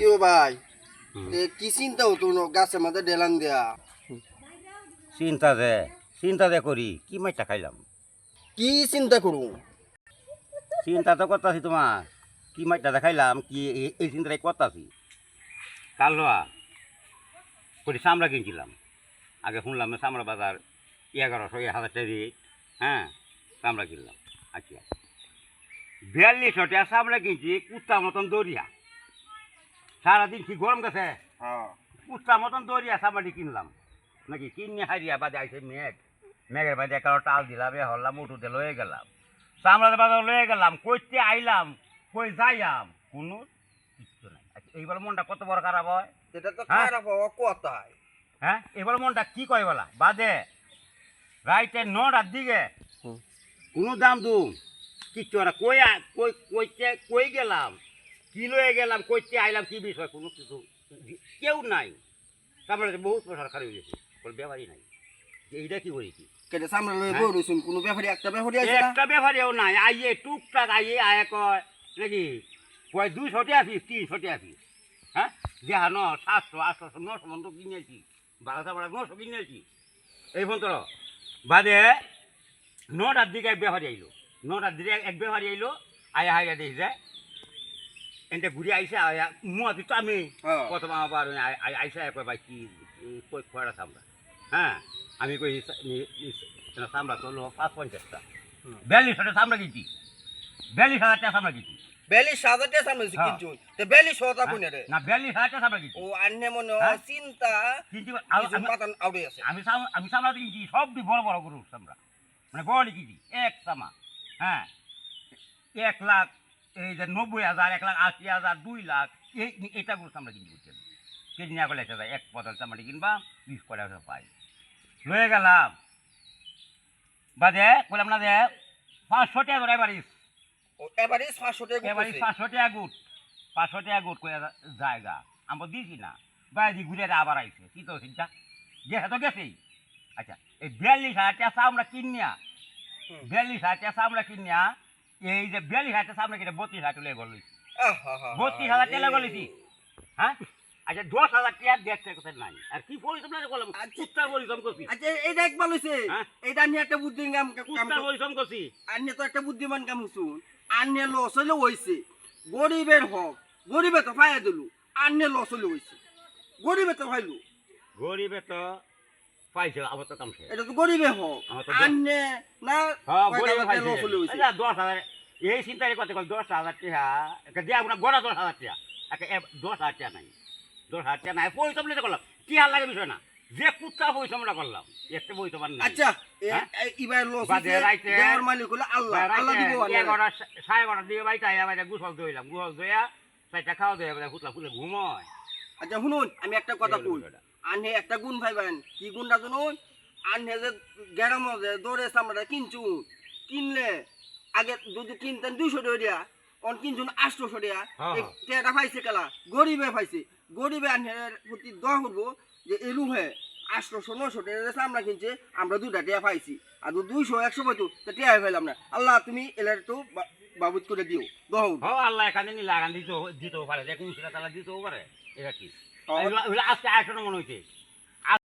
কেউ ভাই? কি চিন্তা হতো গাছের মাঝে ডেলান দেয়া? চিন্তা দে চিন্তা দে করি কি মাইটা খাইলাম? কি চিন্তা করু চিন্তা তো করতেছি তোমার কি মাইটা দেখাইলাম কি এই- চিন্তাটাই করতেছি। কাল লোয়া করি চামড়া কিনছিলাম। আগে শুনলাম না চামড়া বাজার এগারোশো এক হাজার টাকা রেট হ্যাঁ চামড়া কিনলাম আচ্ছা। বিয়াল্লিশশো টাকা চামড়া কিনছি কুত্তা মতন দরিয়া সারাদিন কি গরম গেছে? হ্যাঁ। কুত্তা মতন দরিয়া চামড়াটি কিনলাম? নাকি কিনে হারিয়া বাদে আইসে মেঘ? মেঘের বাদে একারো টাল দিলাম এ হল্লাম উঠুতে লয়ে গেলাম। চামড়াতে বাজার লয়ে গেলাম কইতে আইলাম কই যাইয়াম? কোনো কিচ্ছু নাই। আচ্ছা এইবার মনটা কত বড় খারাপ হয়? এটা তো হ্যাঁ? খারাপ কথাই। হ্যাঁ? এবার মনটা কি কয় বলা? বাদে রাইতে নটার দিকে কোনো দাম দুম কিচ্ছু না কই আ- কই কইতে কই গেলাম? কি লয়ে গেলাম কইতে আইলাম কি বিষয় কোনো কিছু? কেউ নাই। তারপরে বহুত পয়সা খারাপ হয়ে গেছে কোনো ব্যাপারই নাই। এইটা কি করেছি কেটে সামনে লয়ে? বই রইছুন কোনো ব্যাপারে একটা ব্যাপারে আছে একটা ব্যাপারেও নাই। আইয়ে টুকটাক আইয়ে আয় কয় নাকি কয় দুইশো টাকা পিস তিনশো টাকা পিস হ্যাঁ? দেহা ন সাতশো আটশো নশো মতো কিনেছি বারোশো বারো নশো কিনেছি এই ফোন তোর বাদে নটার দিকে এক ব্যাপারি আইলো। নটার দিকে এক ব্যাপারি আইলো। আয়া হাইয়া দেখি যে এনতে ঘুরে আইসে মুয়া দিত আমি হ্যাঁ। প্রথম আবার আইসা ভাই কি কই খয়রা সামরা হ্যাঁ? আমি কই সামরা তো হলো পাঁচ পঞ্চাশটা। বিয়াল্লিশ হাজার সামরা কিনছি বিয়াল্লিশ হাজার টাকা সামরা কিনছি বেলি সাজাতে সামনে হ্যাঁ। কিনছুন তো বেলি সতা কোনে রে? না বিয়াল্লিশ হাজার টাকা সামরা কিনছি ও আন্নে মনে হ্যাঁ? চিন্তা কিনছি আউড়ে আছে। আমি সাম- আমি সামলাতে কিনছি সব দিয়ে বড় বড় গরু সামরা মানে বড় কিনছি এক সামা হ্যাঁ? এক লাখ এই যে নব্বই হাজার এক লাখ আশি হাজার দুই লাখ এই এটা গরু সামরা কিনছি বুঝছেন কেজি না করলে যায় এক পদাল চামড়ি কিনবা বিশ কটা পাই। লয়ে গেলাম। বাদে বললাম না যে পাঁচশো টাকা করে এবারিস ও এবারে 500 টাকা এবারে করছে। পাঁচশো টাকা গুট। পাঁচশো টাকা গুট করে জায়গা। আমরা দিছি না। বাইরে ঘুরে আবার আইছে। কি তো চিন্তা গেছে তো গেছেই। আচ্ছা এই বিয়াল্লিশ হাজার টাকা আমরা কিনিয়া। বিয়াল্লিশ হাজার টাকা আমরা কিনিয়া এই যে বিয়াল্লিশ হাজার টাকা আমরা কিনে বত্রিশ হাজার টাকা গল আহা, বত্রিশ হাজার টাকা গলেছি? হ্যাঁ আচ্ছা দশ হাজার টাকা দেখতে কোথায় নাই। আর কি পরিশ্রম না করলাম কুত্তার পরিশ্রম করছি আচ্ছা এইটা একবার লইছে? এইটা নিয়ে একটা বুদ্ধি কাম কাম কুত্তার পরিশ্রম করছি আন্নে তো একটা বুদ্ধিমান কাম হইছুন আন্নে লস হইলে হইছে গরিবের হক। গরিবে তো পাইয়া দিলু। আন্নে লস হইলে হইছে গরিবে তো পাইলু। গরিবে তো পাইছে আবার তো কাম এটা তো গরিবে হক। আমার আন্নে না হ্যাঁ, গরিবে পাইছে। দশ হাজার এই কল? দশ হাজার টাকা একটা দিয়া আপনার গড়া দশ হাজার টাকা। একটা দশ হাজার টাকা নাই। দশ হাজার টাকা নাই। পরিশ্রম নিতে করলাম। কি হার লাগে বিষয় না। যে কুত্তা পরিশ্রমটা করলাম একটা পরিশ্রম আর নাই। আচ্ছা হ্যাঁ? এবার লস রাইতে- দেওয়ার মালিক হলো আল্লাহ। আল্লাহ দিব আল্লাহ। এগারোটা সাড়ে এগারোটার দিকে বাড়িতে আইয়া বাইরে গুসল গুসল খাওয়া ফুটলা ঘুমোয়। আচ্ছা শুনুন আমি একটা কথা বিষয়টা। আনহে একটা গুণ পাইবেন কি গুণটা শুনুন আনহে যে গ্যারাম যে দৌড়ে আমরা কিনছু কিনলে আগে যদি কিনতেন দুইশো দিয়া অন কিনছুন আটশোশো টাকা। হ্যাঁ। এই পাইছে কেলা? গরিবে পাইছে। গরিবে আনহের প্রতি দোয়া করব যে এলু হে আটশোশো নশো টাকা আমরা কিনছে আমরা দুটা টিয়া পাইছি। আর দুইশো একশো পাইতো তা টিয়া পাইলাম না। আল্লাহ তুমি এলার তো বাবুত করে দিও। দোয়া করব। আল্লাহ এখানে নিলে আগান দিতেও দিতেও পারে কোন সেটা তারা দিতেও পারে। এটা কি? এগুলা আজকে আটশো মনে হইছে।